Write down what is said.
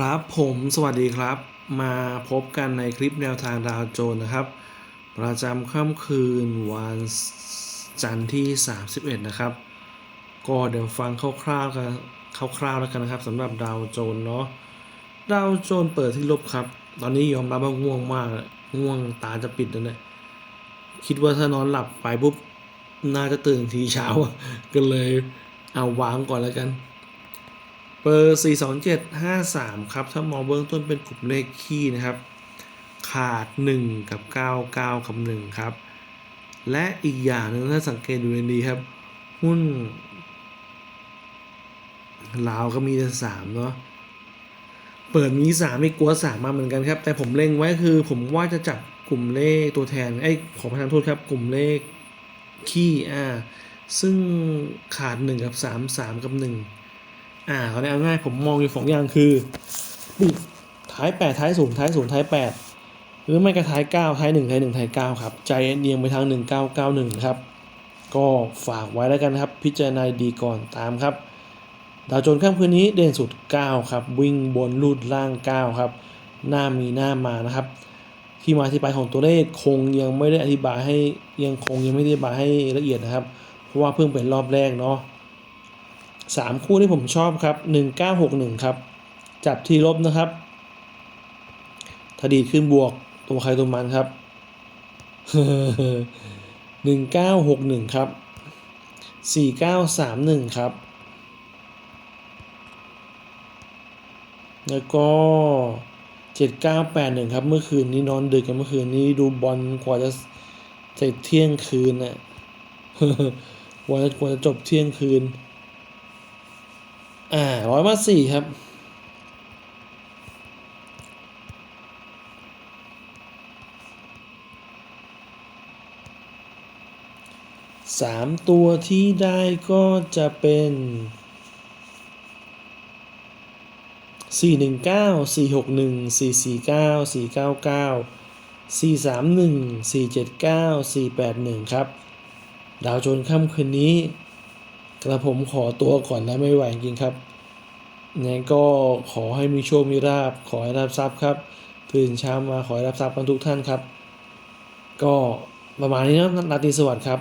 ครับผมสวัสดีครับ มาพบกันในคลิปแนวทางดาวโจนส์นะครับ ประจำค่ำคืนวันจันทร์ที่ 31 นะครับ ก็เดี๋ยวฟังคร่าวๆกันคร่าวๆแล้วกันนะครับสำหรับดาวโจนส์เนาะดาวโจนส์เปิดที่ลบครับ ตอนนี้ยอมรับว่าง่วงมากง่วงตาจะปิดแล้วเนี่ยคิดว่าถ้านอนหลับไปปุ๊บน่าจะตื่นทีเช้าก็เลยเอาวางก่อนแล้วกัน เบอร์ 42753 ครับ ถ้ามองเบื้องต้นเป็นกลุ่มเลขคี่นะครับ ขาด 1 กับ 99 กับ 1 ครับ และอีกอย่างหนึงถ้าสังเกตดูดีครับ หุ้นลาวก็มีแต่3เนาะ เปิดมี3ไม่กลัว3มาเหมือนกันครับ แต่ผมเล็งไว้คือผมว่าจะจับกลุ่มเลขตัวแทนไอ้ขอประทานโทษครับ กลุ่มเลขคี่อ่าซึ่งขาด 1 กับ 3 3 กับ 1 อ่าเขาเนี่ยเอาง่ายผมมองอยู่สองอย่างคือปีกท้ายแปดท้ายศูนย์ท้ายศูนย์ท้ายแปดหรือไม่ก็ท้ายเก้าท้ายหนึ่งท้ายหนึ่งท้ายเก้าครับ ใจเอียงไปทางหนึ่งเก้าเก้าหนึ่งครับ ก็ฝากไว้แล้วกันครับ พิจารณาดีก่อนตามครับ ดาวโจนส์ค่ำคืนนี้เด่นสุด 9 ครับ วิ่งบนลูดล่าง 9 ครับ หน้ามีหน้ามานะครับ ที่มาที่ไปของตัวเลขคงยังไม่ได้อธิบายให้ยังคงยังไม่ได้อธิบายให้ละเอียดนะครับ เพราะว่าเพิ่งเป็นรอบแรกเนาะ สามคู่ที่ผมชอบครับหนึ่งเก้าหกหนึ่งครับ จับทีลบนะครับถ้าดีขึ้นบวกตัวใครตัวมันครับหนึ่งเก้าหกหนึ่งครับสี่เก้าสามหนึ่งครับ แล้วก็เจ็ดเก้าแปดหนึ่งครับ เมื่อคืนนี้นอนดึกกันเมื่อคืนนี้ดูบอลกว่าจะเสร็จเที่ยงคืนน่ะกว่าจะกว่าจะจบเที่ยงคืน อ่าร้อยมาสี่ครับสามตัวที่ได้ก็จะเป็นสี่หนึ่งเก้าสี่หกหนึ่งสี่สี่เก้าสี่เก้าเก้าสี่สามหนึ่งสี่เจ็ดเก้าสี่แปดหนึ่งครับ ดาวโจนค่ำคืนนี้ กระผมขอตัวก่อนนะไม่ไหวจริงครับนั่นก็ขอให้มีโชคมีราบ ขอให้รับทรัพย์ครับตื่นเช้ามาขอให้รับทรัพย์กันทุกท่านครับ ก็ประมาณนี้นะราตรีสวัสดิ์ครับ